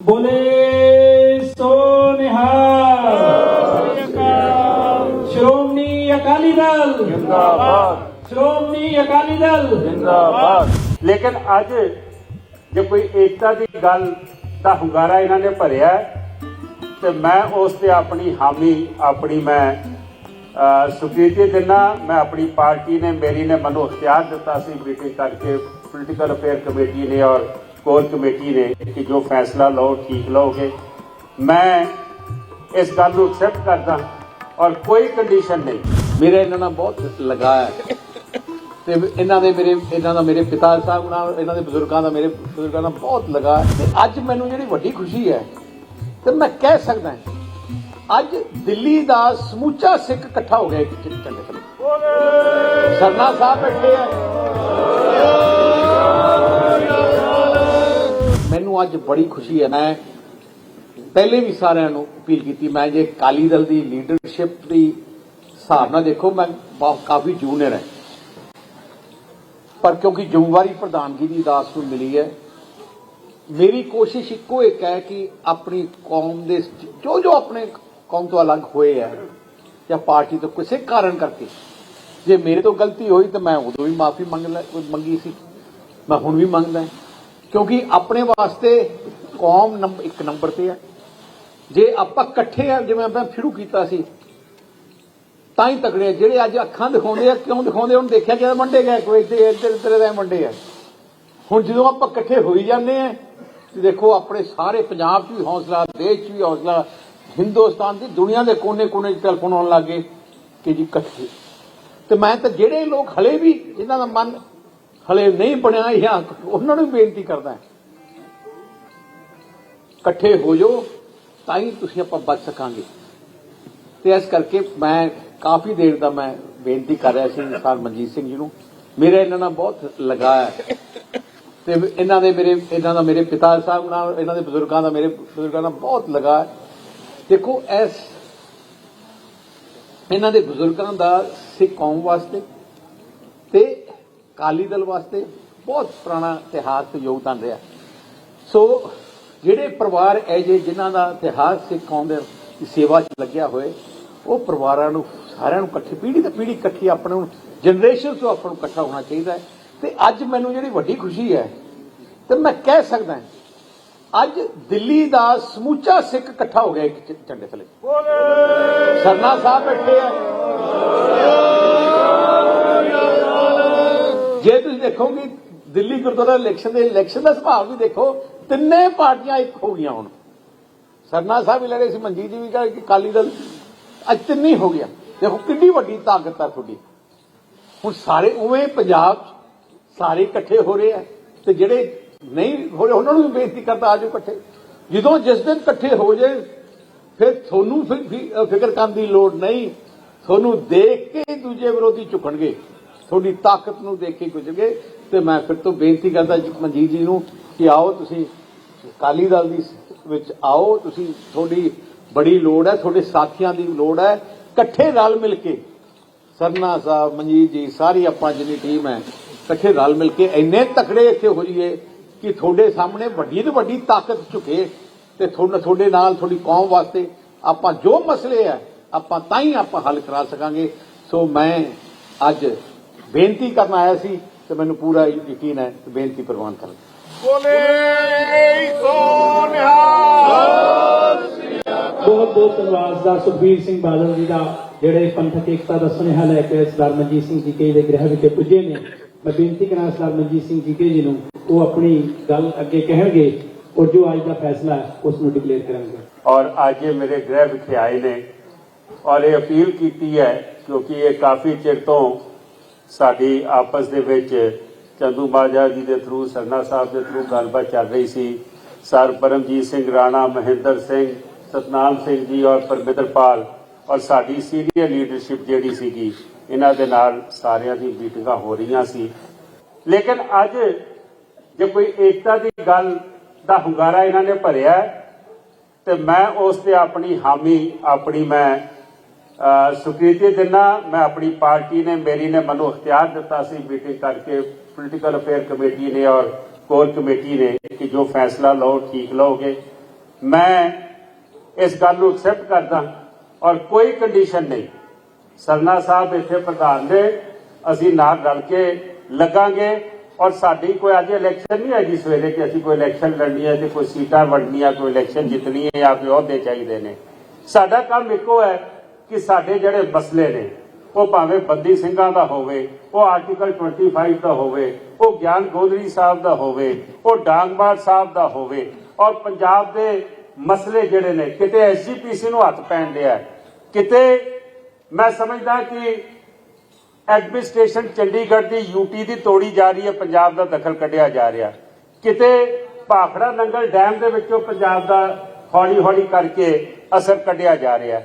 ਬੋਲੇ ਸੋ ਨਿਹਾਲ ਸ਼੍ਰੋਮਣੀ ਅਕਾਲੀ ਦਲ। ਜਿੰਦਾਬਾਦ। ਸ਼੍ਰੋਮਣੀ ਅਕਾਲੀ ਦਲ। ਜਿੰਦਾਬਾਦ। ਲੇਕਿਨ ਅੱਜ ਜੇ ਕੋਈ ਏਕਤਾ ਦੀ ਗੱਲ ਦਾ ਹੁੰਗਾਰਾ ਇਹਨਾਂ ਨੇ ਭਰਿਆ ਤੇ ਮੈਂ ਉਸ ਤੇ ਆਪਣੀ ਹਾਮੀ ਆਪਣੀ ਮੈਂ ਅਹ, ਸਵੀਕ੍ਰਿਤੀ ਦਿੰਦਾ ਮੈਂ ਆਪਣੀ ਪਾਰਟੀ ਨੇ ਮੇਰੀ ਨੇ ਮੈਨੂੰ ਅਖਤਿਆਰ ਦਿੱਤਾ ਸੀ ਮੀਟਿੰਗ ਕਰਕੇ ਪੋਲੀਟੀਕਲ ਅਫੇਅਰ ਕਮੇਟੀ ਨੇ ਔਰ ਕੋਰ ਕਮੇਟੀ ਨੇ ਕਿ ਜੋ ਫੈਸਲਾ ਲਓ ਠੀਕ ਲਓਗੇ। ਮੈਂ ਇਸ ਗੱਲ ਨੂੰ ਐਕਸੈਪਟ ਕਰਦਾ ਔਰ ਕੋਈ ਕੰਡੀਸ਼ਨ ਨਹੀਂ। ਮੇਰਾ ਇਹਨਾਂ ਨਾਲ ਬਹੁਤ ਲਗਾਅ ਹੈ। ਤੇ ਇਹਨਾਂ ਦੇ ਮੇਰੇ ਇਹਨਾਂ ਦਾ ਮੇਰੇ ਪਿਤਾ ਸਾਹਿਬ ਨਾਲ ਇਹਨਾਂ ਦੇ ਬਜ਼ੁਰਗਾਂ ਦਾ ਮੇਰੇ ਬਜ਼ੁਰਗਾਂ ਨਾਲ ਬਹੁਤ ਲਗਾਅ ਹੈ। ਤੇ ਅੱਜ ਮੈਨੂੰ ਜਿਹੜੀ ਵੱਡੀ ਖੁਸ਼ੀ ਹੈ ਤੇ ਮੈਂ ਕਹਿ ਸਕਦਾ ਹਾਂ ਅੱਜ ਦਿੱਲੀ ਦਾ ਸਮੂਚਾ ਸਿੱਖ ਇਕੱਠਾ ਹੋ ਗਿਆ ਇੱਕ ਝੰਡੇ ਥੱਲੇ। ਸਰਨਾ ਸਾਹਿਬ ਬੈਠੇ ਆ। ਮੈਨੂੰ ਅੱਜ ਬੜੀ ਖੁਸ਼ੀ ਹੈ, ਮੈਂ ਪਹਿਲੇ ਵੀ ਸਾਰਿਆਂ ਨੂੰ ਅਪੀਲ ਕੀਤੀ, ਮੈਂ ਜੇ ਕਾਲੀ ਦਲ ਦੀ ਲੀਡਰਸ਼ਿਪ ਦੀ ਹਿਸਾਬ ਨਾਲ ਦੇਖੋ, ਮੈਂ ਬਹੁਤ ਕਾਫੀ ਜੂਨੀਅਰ ਹੈ। ਪਰ ਕਿਉਂਕਿ ਜ਼ਿੰਮੇਵਾਰੀ ਪ੍ਰਧਾਨਗੀ ਦੀ ਦਾਸ ਨੂੰ ਮਿਲੀ ਹੈ, ਮੇਰੀ ਕੋਸ਼ਿਸ਼ ਇੱਕੋ ਇੱਕ ਹੈ ਕਿ ਆਪਣੀ ਕੌਮ ਦੇ ਜੋ ਜੋ ਆਪਣੇ ਕੌਮ ਤੋਂ ਅਲੱਗ ਹੋਏ ਹੈ, ਜਾਂ ਪਾਰਟੀ ਤੋਂ ਕਿਸੇ ਕਾਰਨ ਕਰਕੇ, ਜੇ ਮੇਰੇ ਤੋਂ ਗਲਤੀ ਹੋਈ ਤਾਂ ਮੈਂ ਉਦੋਂ ਵੀ ਮਾਫੀ ਮੰਗ ਲੈ, ਮੰਗੀ ਸੀ, ਮੈਂ ਹੁਣ ਵੀ ਮੰਗਦਾ। ਕਿਉਂਕਿ ਆਪਣੇ ਵਾਸਤੇ ਕੌਮ ਨੰਬਰ ਇੱਕ ਨੰਬਰ ਤੇ ਹੈ। ਜੇ ਆਪਾਂ ਇਕੱਠੇ ਆ, ਜਿਵੇਂ ਆਪਾਂ ਸ਼ੁਰੂ ਕੀਤਾ ਸੀ, ਤਾਂ ਹੀ ਤਕੜੇ ਜਿਹੜੇ ਅੱਜ ਅੱਖਾਂ ਦਿਖਾਉਂਦੇ ਆ, ਕਿਉਂ ਦਿਖਾਉਂਦੇ ਹੁਣ ਦੇਖਿਆ ਕਿ ਮੰਡੇ ਗਏ ਕੋਈ ਇੱਥੇ ਇੱਧਰ ਇੱਧਰ ਦੇ ਆ। ਹੁਣ ਜਦੋਂ ਆਪਾਂ ਇਕੱਠੇ ਹੋਈ ਜਾਂਦੇ ਆ, ਤੇ ਦੇਖੋ ਆਪਣੇ ਸਾਰੇ ਪੰਜਾਬ 'ਚ ਵੀ ਹੌਸਲਾ, ਦੇਸ਼ 'ਚ ਵੀ ਹੌਸਲਾ, ਹਿੰਦੁਸਤਾਨ ਦੀ ਦੁਨੀਆ ਦੇ ਕੋਨੇ-ਕੋਨੇ 'ਚ ਟੈਲੀਫੋਨ ਆਉਣ ਲੱਗੇ ਕਿ ਜੀ ਇਕੱਠੇ। ਤੇ ਮੈਂ ਤਾਂ ਜਿਹੜੇ ਲੋਕ ਹਲੇ ਵੀ ਇਹਨਾਂ ਦਾ ਮਨ ਹਲੇ ਨਹੀਂ ਬਣਿਆ ਜਾਂ ਉਹਨਾਂ ਨੂੰ ਬੇਨਤੀ ਕਰਦਾ ਇਕੱਠੇ ਹੋ ਜਾਓ, ਤਾਂ ਹੀ ਤੁਸੀਂ ਆਪਾਂ ਬਚ ਸਕਾਂਗੇ। ਤੇ ਇਸ ਕਰਕੇ ਮੈਂ ਕਾਫੀ ਦੇਰ ਦਾ ਮੈਂ ਬੇਨਤੀ ਕਰ ਰਿਹਾ ਸੀ ਸਰ ਮਨਜੀਤ ਸਿੰਘ ਜੀ ਨੂੰ। ਮੇਰਾ ਇਹਨਾਂ ਨਾਲ ਬਹੁਤ ਲਗਾਅ ਤੇ ਇਹਨਾਂ ਦੇ ਮੇਰੇ, ਇਹਨਾਂ ਦਾ ਮੇਰੇ ਪਿਤਾ ਸਾਹਿਬ ਨਾਲ, ਇਹਨਾਂ ਦੇ ਬਜ਼ੁਰਗਾਂ ਦਾ ਮੇਰੇ ਬਜ਼ੁਰਗਾਂ ਨਾਲ ਬਹੁਤ ਲਗਾਅ ਦੇਖੋ, ਇਸ ਇਹਨਾਂ ਦੇ ਬਜ਼ੁਰਗਾਂ ਦਾ ਸਿੱਖ ਕੌਮ ਵਾਸਤੇ ਕਾਲੀ ਦਲ ਵਾਸਤੇ ਬਹੁਤ ਪੁਰਾਣਾ ਇਤਿਹਾਸ ਤੇ ਯੋਗਦਾਨ ਰਿਹਾ। ਸੋ ਜਿਹੜੇ ਪਰਿਵਾਰ ਐ ਜੇ ਜਿਨ੍ਹਾਂ ਦਾ ਇਤਿਹਾਸ ਸਿੱਖ ਕੌਮ ਦੇ ਸੇਵਾ 'ਚ ਲੱਗਿਆ ਹੋਏ ਉਹ ਪਰਿਵਾਰਾਂ ਨੂੰ ਸਾਰਿਆਂ ਨੂੰ ਇਕੱਠੀ ਪੀੜ੍ਹੀ ਤੇ ਪੀੜ੍ਹੀ ਇਕੱਠੀ ਆਪਣੇ ਨੂੰ ਜਨਰੇਸ਼ਨ ਤੋਂ ਆਪਾਂ ਨੂੰ ਇਕੱਠਾ ਹੋਣਾ ਚਾਹੀਦਾ ਹੈ। ਤੇ ਅੱਜ ਮੈਨੂੰ ਜਿਹੜੀ ਵੱਡੀ ਖੁਸ਼ੀ ਹੈ ਤੇ ਮੈਂ ਕਹਿ ਸਕਦਾ ਅੱਜ ਦਿੱਲੀ ਦਾ ਸਮੂਚਾ ਸਿੱਖ ਇਕੱਠਾ ਹੋ ਗਿਆ ਇੱਕ ਝੰਡੇ ਥੱਲੇ। ਸਰਨਾ ਸਾਹਿਬ ਬੈਠੇ ਆ। ਜੇ ਤੁਸੀਂ ਦੇਖੋਗੇ, ਦਿੱਲੀ ਗੁਰਦੁਆਰਾ ਇਲੈਕਸ਼ਨ ਦੇ ਇਲੈਕਸ਼ਨ ਦਾ ਸੁਭਾਅ ਵੀ ਦੇਖੋ, ਤਿੰਨੇ ਪਾਰਟੀਆਂ ਇੱਕ ਹੋ ਗਈਆਂ ਹੁਣ। ਸਰਨਾ ਸਾਹਿਬ ਵੀ ਲੜੇ ਸੀ, ਮਨਜੀਤ ਜੀ ਵੀ ਕਹੇ ਕਿ ਕਾਲੀ ਦਲ ਅੱਜ ਤਿੰਨੀ ਹੋ ਗਿਆ ਦੇਖੋ ਕਿੰਨੀ ਵੱਡੀ ਤਾਕਤ ਆ ਤੁਹਾਡੀ। ਹੁਣ ਸਾਰੇ ਉਵੇਂ ਪੰਜਾਬ 'ਚ ਸਾਰੇ ਇਕੱਠੇ ਹੋ ਰਹੇ ਆ ਤੇ ਜਿਹੜੇ ਨਹੀਂ ਹੋ ਰਹੇ, ਉਹਨਾਂ ਨੂੰ ਵੀ ਬੇਨਤੀ ਕਰਦਾ ਆਜੋ ਇਕੱਠੇ। ਜਦੋਂ ਜਿਸ ਦਿਨ ਇਕੱਠੇ ਹੋ ਜੇ, ਫਿਰ ਤੁਹਾਨੂੰ ਫਿਕਰ ਕਰਨ ਦੀ ਲੋੜ ਨਹੀਂ। ਤੁਹਾਨੂੰ ਦੇਖ ਕੇ ਦੂਜੇ ਵਿਰੋਧੀ ਝੁਕਣਗੇ। ਤੁਹਾਡੀ ਤਾਕਤ ਨੂੰ ਦੇਖ ਕੇ ਕੁਝਗੇ ਤੇ ਮੈਂ ਫਿਰ ਤੋਂ ਬੇਨਤੀ ਕਰਦਾ ਮਨਜੀਤ ਜੀ ਨੂੰ ਕਿ ਆਓ ਤੁਸੀਂ, ਅਕਾਲੀ ਦਲ ਦੀ ਵਿੱਚ ਆਓ, ਤੁਸੀਂ ਤੁਹਾਡੀ ਬੜੀ ਲੋੜ ਹੈ, ਤੁਹਾਡੇ ਸਾਥੀਆਂ ਦੀ ਲੋੜ ਹੈ, ਇਕੱਠੇ ਰਲ ਮਿਲ ਕੇ। ਸਰਨਾ ਸਾਹਿਬ, ਮਨਜੀਤ ਜੀ, ਸਾਰੀ ਆਪਾਂ ਜਿੰਨੀ ਟੀਮ ਹੈ, ਇਕੱਠੇ ਰਲ ਮਿਲ ਕੇ ਇੰਨੇ ਤਕੜੇ ਇੱਥੇ ਹੋ ਜਾਈਏ ਕਿ ਤੁਹਾਡੇ ਸਾਹਮਣੇ ਵੱਡੀ ਤੋਂ ਵੱਡੀ ਤਾਕਤ ਝੁਕੇ ਤੇ ਤੁਹਾਡੇ ਤੁਹਾਡੇ ਨਾਲ ਤੁਹਾਡੀ ਕੌਮ ਵਾਸਤੇ ਆਪਾਂ ਜੋ ਮਸਲੇ ਹੈ, ਆਪਾਂ ਤਾਂ ਹੀ ਆਪਾਂ ਹੱਲ ਕਰਾ ਸਕਾਂਗੇ। ਸੋ ਮੈਂ ਅੱਜ ਬੇਨਤੀ ਕਰਨ ਆਇਆ ਸੀ ਤੇ ਮੈਨੂੰ ਪੂਰਾ ਯਕੀਨ ਹੈ ਕਿ ਬੇਨਤੀ ਪ੍ਰਵਾਨ ਕਰ ਬਹੁਤ ਬਹੁਤ ਧੰਨਵਾਦ ਦਾ ਸੁਖਬੀਰ ਸਿੰਘ ਬਾਦਲ ਜੀ ਦਾ ਜਿਹੜੇ ਪੰਥਕ ਏਕਤਾ ਦਾ ਸੁਨੇਹਾ ਲੈ ਕੇ ਸਰਦਾਰ ਮਨਜੀਤ ਸਿੰਘ ਜੀ ਕੇ ਦੇ ਗ੍ਰਹਿ ਵਿਖੇ ਪੁੱਜੇ ਨੇ। ਮੈਂ ਬੇਨਤੀ ਕਰਾਂ ਸਰਦਾਰ ਮਨਜੀਤ ਸਿੰਘ ਜੀ ਕੇ ਜੀ ਨੂੰ ਉਹ ਆਪਣੀ ਗੱਲ ਅੱਗੇ ਕਹਿਣਗੇ ਔਰ ਜੋ ਅੱਜ ਦਾ ਫੈਸਲਾ ਹੈ ਉਸ ਨੂੰ ਡਿਕਲੇਅਰ ਕਰਨਗੇ ਔਰ ਅੱਜ ਇਹ ਮੇਰੇ ਗ੍ਰਹਿ ਵਿਖੇ ਆਏ ਨੇ ਔਰ ਇਹ ਅਪੀਲ ਕੀਤੀ ਹੈ ਕਿਉਂਕਿ ਇਹ ਕਾਫੀ ਚਿਰ ਤੋਂ ਸਾਡੀ ਆਪਸ ਦੇ ਵਿੱਚ ਚੰਦੂ ਬਾਜਾ ਜੀ ਦੇ ਥਰੂ ਸਰਨਾ ਸਾਹਿਬ ਦੇ ਥਰੂ ਗੱਲਬਾਤ ਚੱਲ ਰਹੀ ਸੀ। ਸਰ ਪਰਮਜੀਤ ਸਿੰਘ, ਰਾਣਾ ਮਹਿੰਦਰ ਸਿੰਘ, ਸਤਨਾਮ ਸਿੰਘ ਜੀ ਔਰ ਪਰਮਿੰਦਰਪਾਲ ਔਰ ਸਾਡੀ ਸੀਨੀਅਰ ਲੀਡਰਸ਼ਿਪ ਜਿਹੜੀ ਸੀਗੀ, ਇਹਨਾਂ ਦੇ ਨਾਲ ਸਾਰਿਆਂ ਦੀ ਮੀਟਿੰਗਾਂ ਹੋ ਰਹੀਆਂ ਸੀ। ਲੇਕਿਨ ਅੱਜ ਜੇ ਕੋਈ ਏਕਤਾ ਦੀ ਗੱਲ ਦਾ ਹੁੰਗਾਰਾ ਇਹਨਾਂ ਨੇ ਭਰਿਆ ਤੇ ਮੈਂ ਉਸ ਤੇ ਆਪਣੀ ਹਾਮੀ, ਆਪਣੀ ਮੈਂ ਅਹ, ਸਵੀਕ੍ਰਿਤੀ ਦਿੰਦਾ ਮੈਂ ਆਪਣੀ ਪਾਰਟੀ ਨੇ ਮੇਰੀ ਨੇ ਮੈਨੂੰ ਅਖਤਿਆਰ ਦਿੱਤਾ ਸੀ ਮੀਟਿੰਗ ਕਰਕੇ ਪੋਲੀਟੀਕਲ ਅਫੇਅਰ ਕਮੇਟੀ ਨੇ ਔਰ ਕੋਰ ਕਮੇਟੀ ਨੇ ਕਿ ਜੋ ਫੈਸਲਾ ਲਓ ਠੀਕ ਲਓਗੇ। ਮੈਂ ਇਸ ਗੱਲ ਨੂੰ ਐਕਸੈਪਟ ਕਰਦਾ ਔਰ ਕੋਈ ਕੰਡੀਸ਼ਨ ਨਹੀਂ। ਸਰਨਾ ਸਾਹਿਬ ਇੱਥੇ ਪ੍ਰਧਾਨ ਨੇ ਅਸੀਂ ਨਾਲ ਰਲ ਕੇ ਲੱਗਾਂਗੇ ਔਰ ਸਾਡੀ ਕੋਈ ਅੱਜ ਇਲੈਕਸ਼ਨ ਨਹੀਂ ਹੈਗੀ ਸਵੇਰੇ ਕਿ ਅਸੀਂ ਕੋਈ ਇਲੈਕਸ਼ਨ ਲੜਨੀ ਹੈ ਤੇ ਕੋਈ ਸੀਟਾਂ ਵੰਡਣੀਆਂ ਕੋਈ ਇਲੈਕਸ਼ਨ ਜਿੱਤਣੀ ਹੈ ਜਾਂ ਕੋਈ ਅਹੁਦੇ ਚਾਹੀਦੇ ਨੇ। ਸਾਡਾ ਕੰਮ ਇੱਕੋ ਹੈ ਕਿ ਸਾਡੇ ਜਿਹੜੇ ਮਸਲੇ ਨੇ, ਉਹ ਭਾਵੇਂ ਬੰਦੀ ਸਿੰਘਾਂ ਦਾ ਹੋਵੇ, ਉਹ ਆਰਟੀਕਲ 25 ਦਾ ਹੋਵੇ, ਉਹ ਗਿਆਨ ਗੋਦਰੀ ਸਾਹਿਬ ਦਾ ਹੋਵੇ, ਉਹ ਡਾਂਗਮਾਰ ਸਾਹਿਬ ਦਾ ਹੋਵੇ, ਔਰ ਪੰਜਾਬ ਦੇ ਮਸਲੇ ਜਿਹੜੇ ਨੇ, ਕਿਤੇ ਐਸਜੀਪੀਸੀ ਨੂੰ ਹੱਥ ਪੈਣ ਡਿਆ ਕਿਤੇ ਮੈਂ ਸਮਝਦਾ ਕਿ ਐਡਮਿਨਿਸਟ੍ਰੇਸ਼ਨ ਚੰਡੀਗੜ੍ਹ ਦੀ ਯੂਟੀ ਦੀ ਤੋੜੀ ਜਾ ਰਹੀ ਹੈ, ਪੰਜਾਬ ਦਾ ਦਖਲ ਕੱਢਿਆ ਜਾ ਰਿਹਾ। ਕਿਤੇ ਭਾਖੜਾ ਨੰਗਲ ਡੈਮ ਦੇ ਵਿੱਚੋਂ ਪੰਜਾਬ ਦਾ ਹੌਲੀ ਹੌਲੀ ਕਰਕੇ ਅਸਰ ਕੱਢਿਆ ਜਾ ਰਿਹਾ।